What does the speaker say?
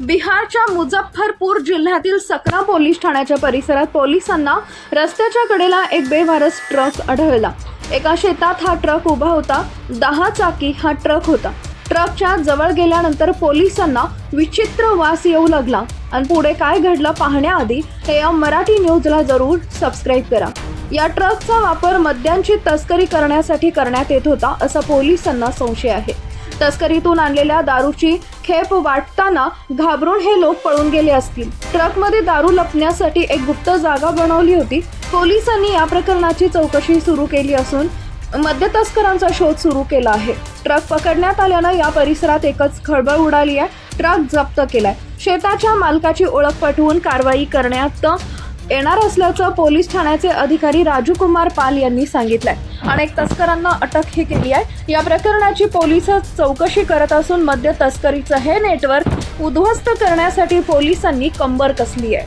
बिहारच्या मुझफ्फरपूर जिल्ह्यातील सकरा पोलीस ठाण्याच्या परिसरात पोलिसांना रस्त्याच्या कडेला एक बेवारस ट्रक आढळला. एका शेतात हा ट्रक उभा होता. दहा चाकी हा ट्रक होता. ट्रकच्या जवळ गेल्यानंतर पोलिसांना विचित्र वास येऊ लागला. आणि पुढे काय घडलं पाहण्याआधी हे या मराठी न्यूजला जरूर सबस्क्राईब करा. या ट्रकचा वापर मद्यांची तस्करी करण्यासाठी करण्यात येत होता असा पोलिसांना संशय आहे. तस्करीतून आणलेल्या दारूची खेप वाटताना घाबरून हे लोक पळून गेले असतील. ट्रकमध्ये दारू लपण्यासाठी एक गुप्त जागा बनवली होती. पोलिसांनी या प्रकरणाची चौकशी सुरू केली असून मद्य तस्करांचा शोध सुरू केला आहे. ट्रक पकडण्यात आल्यानं या परिसरात एकच खळबळ उडाली आहे. ट्रक जप्त केलाय. शेताच्या मालकाची ओळख पटवून कारवाई करण्यात येणार असल्याचं पोलीस ठाण्याचे अधिकारी राजू कुमार पाल यांनी सांगितलंय. अनेक तस्करांना अटकही केली आहे. या प्रकरणाची पोलीस चौकशी करत असून मद्य तस्करीचं हे नेटवर्क उद्ध्वस्त करण्यासाठी पोलिसांनी कंबर कसली आहे.